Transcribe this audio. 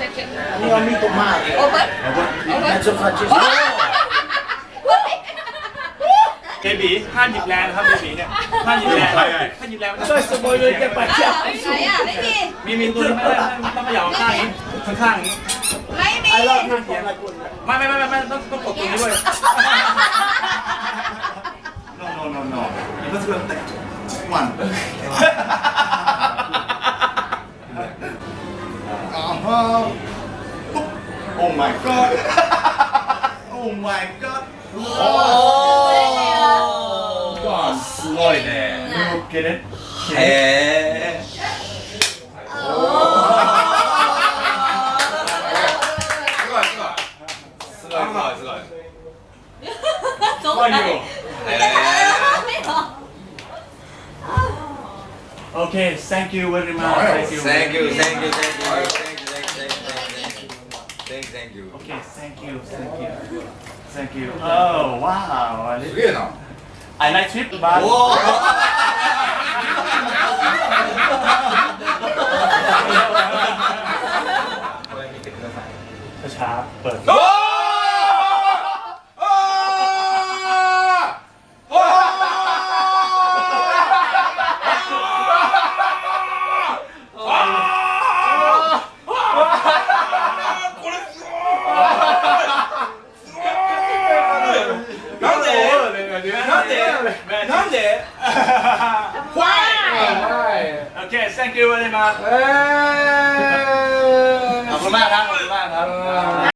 second. Io amico Mario. Open. Mezzo francese. เบบีห้ามหยิบแรงนะครับเบบีเนี่ยห้ามหยิบแรงถ้าหยิบแรงมันจะ Questo voglio che อ่า facciamo. ไหนอะไม่มีมีมีตัวไม่ได้ต้องมาหยอกข้างนี้ข้างๆอย่างนี้ไม่มี Allora non con la colla. ไม่ไม่ไม่ไม่ไม่ต้องต้องกดตรงนี้ด้วย No, no, no, no. Let's go take one. uh-huh. Oh, oh my god. oh my god. Oh. oh. god, すごいね。You get it? へえ。すごいすごい。すごいすごい。そんなに。Okay, oh. thank you very much. Thank you. Thank you, thank you, thank you thank you. Okay, thank you, thank you, thank you. Oh, wow. I like trip, but. Whoa! ช้าๆเปิด Oh! なんでなんで Okay thank you very much ขอบคุณมากครับ